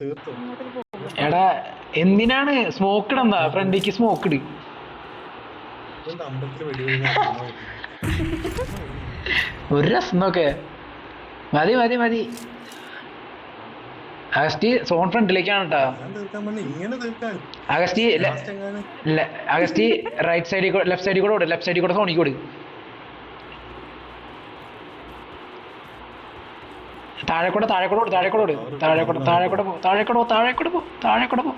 തീർത്തു. എടാ എന്തിനാണ് സ്മോക്ക് ഇടണ്ടാ ഫ്രണ്ടിക്ക് സ്മോക്ക് ഇട്. ഒരു രസം നോക്കെ മതി മതി മതി. അഗസ്റ്റി സോൺ ഫ്രണ്ടിലേക്കാണ് കേട്ടോ അഗസ്റ്റി അഗസ്റ്റി റൈറ്റ് സൈഡിൽ ലെഫ്റ്റ് സൈഡിൽ കൂടെ ലെഫ്റ്റ് സൈഡിൽ കൂടെ സോണിക്ക് കൊടു താഴെക്കൂടെ താഴെക്കൂടെ താഴെക്കൂടെ താഴെക്കൂടെ താഴെക്കൂടെ പോ താഴെക്കൂടെ പോ താഴെക്കൂടെ പോ താഴെക്കൂടെ പോ.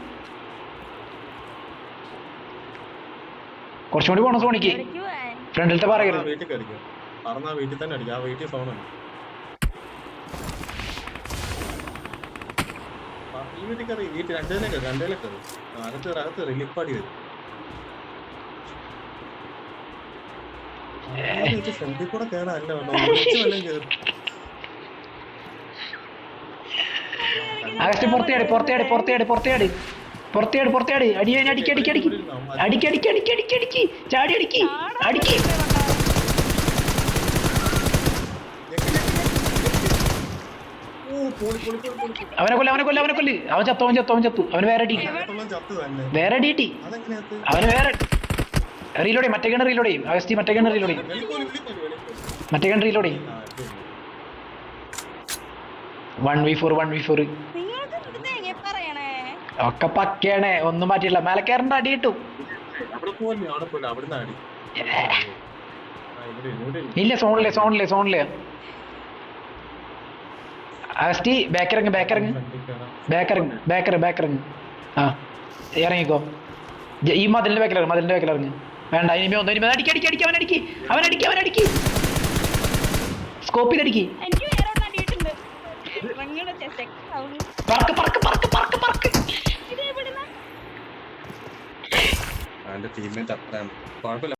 കുറച്ചുകൂടി പോണം സോണിക്ക്. ഫ്രണ്ടിലത്തെ പറയരുത്. വീട്ടിൽ തന്നെ അടിക്കാം. വീട്ടിൽ ഫോൺ ഈ വീട്ടിൽ കയറി വീട്ടിൽ രണ്ടേലേ കയറി രണ്ടേലേ കയറി. അകത്ത് കയറി അകത്ത് കയറി. ലിപ്പാടി വരും. ഫ്രണ്ടിൽ കൂടെ കയറാൻ അല്ല അഗസ്റ്റ് പുറത്തേടി പുറത്തേടി പുറത്തേടി പുറത്തേടി. പുറത്തേട് പുറത്തേട്. അടി കഴിഞ്ഞ അടിക്ക് അടിക്ക് അടിക്ക്. അടിക്ക് അടിക്ക് അടിക്ക് അടിക്ക് അടിക്ക്. ചാടി അടിക്ക്. അടിക്ക്. അവനെ കൊല്ല അവനെ കൊല്ല അവനെ കൊല്ല്. അവൻ ചത്തു അവൻ ചത്തു അവൻ ചത്തു. അവന് വേറെ ചത്ത് വേറെ അതെങ്ങനെയാ അവന് വേറെ റീലോടെ മറ്റേ റീലോഡ് ചെയ്യും. അഗസ്റ്റി മറ്റേ വെളിപ്പോലി വെളിപ്പോലി മറ്റേ ആ ശരി one V four one V four ഒക്കെ പക്കയാണ്. ഒന്നും മാറ്റിയില്ല മേലെ കയറേണ്ട അടി കിട്ടും ഇല്ല സോണില്ലേ സോണില്ലേ സോണില്ലേ ആസ്റ്റി ബാക്കിറങ്ങ് ബാക്കിറങ്ങ്. ബാക്കിറങ്ങ് ബാക്കർ ബാക്കിറങ്ങ്. ആ ഇറങ്ങിക്കോ. ഈ മതിലിന്റെ ബാക്കിലിറങ്ങ് മതിലിന്റെ ബാക്കിലിറങ്ങ് വേണ്ട ഇനിമേ ഒന്നും ഇനിമേ അടിക്കി അടിക്കി അടിക്ക്. അവൻ അടിക്ക് അവൻ അടിക്കി അവൻ അടിക്ക്. സ്കോപ്പിൽ അടിക്ക് അവന്റെ ടീമിനെ തപ്പാൻ കുഴപ്പമില്ല.